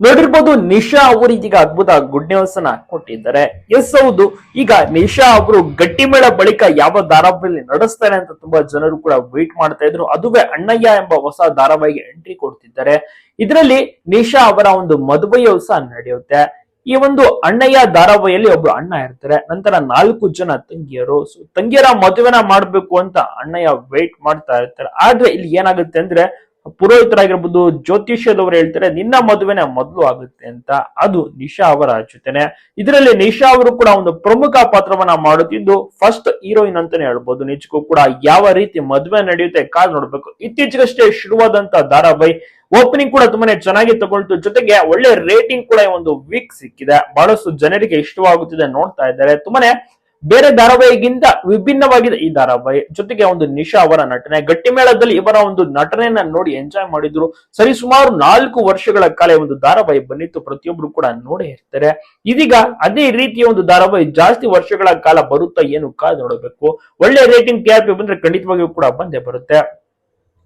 ನೋಡಿರ್ಬೋದು ನಿಶಾ ಅವರು ಇದೀಗ ಅದ್ಭುತ ಗುಡ್ ನ್ಯೂಸ್ ಅನ್ನ ಕೊಟ್ಟಿದ್ದಾರೆ. ಎಸ್ ಹೌದು. ಈಗ ನಿಶಾ ಅವರು ಗಟ್ಟಿಮೇಳ ಬಳಿಕ ಯಾವ ಧಾರಾವಾಹಿಯಲ್ಲಿ ನಡೆಸ್ತಾರೆ ಅಂತ ತುಂಬಾ ಜನರು ಕೂಡ ವೇಟ್ ಮಾಡ್ತಾ ಇದ್ರು. ಅದುವೇ ಅಣ್ಣಯ್ಯ ಎಂಬ ಹೊಸ ಧಾರಾವಾಹಿಗೆ ಎಂಟ್ರಿ ಕೊಡ್ತಿದ್ದಾರೆ. ಇದರಲ್ಲಿ ನಿಶಾ ಅವರ ಒಂದು ಮದುವೆಯೂ ಸಹ ನಡೆಯುತ್ತೆ. ಈ ಒಂದು ಅಣ್ಣಯ್ಯ ಧಾರಾವಾಹಿಯಲ್ಲಿ ಒಬ್ರು ಅಣ್ಣ ಇರ್ತಾರೆ. ನಂತರ ನಾಲ್ಕು ಜನ ತಂಗಿಯರು. ತಂಗಿಯರ ಮದುವೆನ ಮಾಡ್ಬೇಕು ಅಂತ ಅಣ್ಣಯ್ಯ ವೇಟ್ ಮಾಡ್ತಾ ಇರ್ತಾರೆ. ಆದ್ರೆ ಇಲ್ಲಿ ಏನಾಗುತ್ತೆ ಅಂದ್ರೆ ಪುರೋಹಿತರಾಗಿರ್ಬೋದು, ಜ್ಯೋತಿಷ್ಯದವರು ಹೇಳ್ತಾರೆ, ನಿನ್ನ ಮದುವೆನ ಮೊದಲು ಆಗುತ್ತೆ ಅಂತ. ಅದು ನಿಶಾ ಅವರ ಜೊತೆನೆ ಇದರಲ್ಲಿ ನಿಶಾ ಅವರು ಕೂಡ ಒಂದು ಪ್ರಮುಖ ಪಾತ್ರವನ್ನ ಮಾಡುತ್ತಿದ್ದು ಫಸ್ಟ್ ಹೀರೋಯಿನ್ ಅಂತಾನೆ ಹೇಳ್ಬೋದು. ನಿಜಕ್ಕೂ ಕೂಡ ಯಾವ ರೀತಿ ಮದುವೆ ನಡೆಯುತ್ತೆ ಕಾದು ನೋಡ್ಬೇಕು. ಇತ್ತೀಚೆಗಷ್ಟೇ ಶುರುವಾದಂತ ಧಾರಾವಾಹಿ ಓಪನಿಂಗ್ ಕೂಡ ತುಂಬಾನೇ ಚೆನ್ನಾಗಿ ತಗೊಳ್ತು. ಜೊತೆಗೆ ಒಳ್ಳೆ ರೇಟಿಂಗ್ ಕೂಡ ಒಂದು ವೀಕ್ ಸಿಕ್ಕಿದೆ. ಬಹಳಷ್ಟು ಜನರಿಗೆ ಇಷ್ಟವಾಗುತ್ತಿದೆ ನೋಡ್ತಾ ಇದ್ದಾರೆ. ತುಂಬಾನೇ ಬೇರೆ ಧಾರಾವಾಹಿಗಿಂತ ವಿಭಿನ್ನವಾಗಿದೆ. ಈ ಧಾರಾವಾಹಿ ಜೊತೆಗೆ ಒಂದು ನಿಶಾ ಅವರ ನಟನೆ. ಗಟ್ಟಿಮೇಳದಲ್ಲಿ ಇವರ ಒಂದು ನಟನೆಯನ್ನ ನೋಡಿ ಎಂಜಾಯ್ ಮಾಡಿದ್ರು. ಸರಿ, ಸುಮಾರು ನಾಲ್ಕು ವರ್ಷಗಳ ಕಾಲ ಒಂದು ಧಾರಾವಾಹಿ ಬಂದಿತ್ತು. ಪ್ರತಿಯೊಬ್ರು ಕೂಡ ನೋಡೇ ಇರ್ತಾರೆ. ಇದೀಗ ಅದೇ ರೀತಿಯ ಒಂದು ಧಾರಾವಾಹಿ ಜಾಸ್ತಿ ವರ್ಷಗಳ ಕಾಲ ಬರುತ್ತಾ ಏನು ಕಾದು ನೋಡಬೇಕು. ಒಳ್ಳೆ ರೇಟಿಂಗ್ ಟಿ ಆರ್ ಪಿ ಬಂದ್ರೆ ಖಂಡಿತವಾಗಿಯೂ ಕೂಡ ಬಂದೇ ಬರುತ್ತೆ.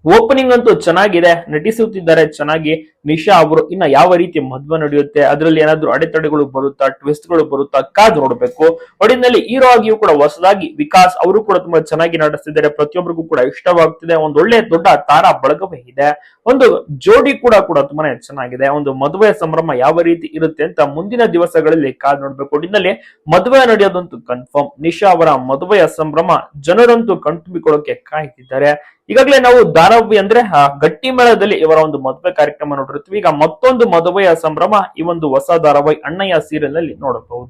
ಓಪನಿಂಗ್ ಅಂತೂ ಚೆನ್ನಾಗಿದೆ. ನಟಿಸುತ್ತಿದ್ದಾರೆ ಚೆನ್ನಾಗಿ. ನಿಶಾ ಅವರು ಇನ್ನ ಯಾವ ರೀತಿ ಮದುವೆ ನಡೆಯುತ್ತೆ, ಅದರಲ್ಲಿ ಏನಾದ್ರೂ ಅಡೆತಡೆಗಳು ಬರುತ್ತಾ ಟ್ವಿಸ್ಟ್ಗಳು ಬರುತ್ತಾ, ಕಾದು ನೋಡಬೇಕು. ಒಡಿನಲ್ಲಿ ಹೀರೋ ಆಗಿಯೂ ಕೂಡ ಹೊಸದಾಗಿ ವಿಕಾಸ್ ಅವರು ಕೂಡ ತುಂಬಾ ಚೆನ್ನಾಗಿ ನಟಿಸ್ತಿದ್ದಾರೆ. ಪ್ರತಿಯೊಬ್ಬರಿಗೂ ಕೂಡ ಇಷ್ಟವಾಗ್ತಿದೆ. ಒಂದು ಒಳ್ಳೆ ದೊಡ್ಡ ತಾರಾ ಬಳಗವೇ ಇದೆ. ಒಂದು ಜೋಡಿ ಕೂಡ ಕೂಡ ತುಂಬಾನೇ ಚೆನ್ನಾಗಿದೆ. ಒಂದು ಮದುವೆ ಸಂಭ್ರಮ ಯಾವ ರೀತಿ ಇರುತ್ತೆ ಅಂತ ಮುಂದಿನ ದಿವಸಗಳಲ್ಲಿ ಕಾದು ನೋಡ್ಬೇಕು. ಒಡಿನಲ್ಲಿ ಮದುವೆ ನಡೆಯೋದಂತೂ ಕನ್ಫರ್ಮ್ ನಿಶಾ ಅವರ ಮದುವೆಯ ಸಂಭ್ರಮ ಜನರಂತೂ ಕಣ್ತುಂಬಿಕೊಳ್ಳೋಕೆ ಕಾಯ್ತಿದ್ದಾರೆ. ಈಗಾಗಲೇ ನಾವು ಧಾರಾವಾಹಿ ಅಂದ್ರೆ ಗಟ್ಟಿ ಮೇಳದಲ್ಲಿ ಇವರ ಒಂದು ಮದುವೆ ಕಾರ್ಯಕ್ರಮ ನೋಡಿರ್ತೀವಿ. ಈಗ ಮತ್ತೊಂದು ಮದುವೆಯ ಸಂಭ್ರಮ ಈ ಒಂದು ಹೊಸ ಧಾರಾವಾಹಿ ಅಣ್ಣಯ್ಯ ಸೀರಿಯಲ್ನಲ್ಲಿ ನೋಡಬಹುದು.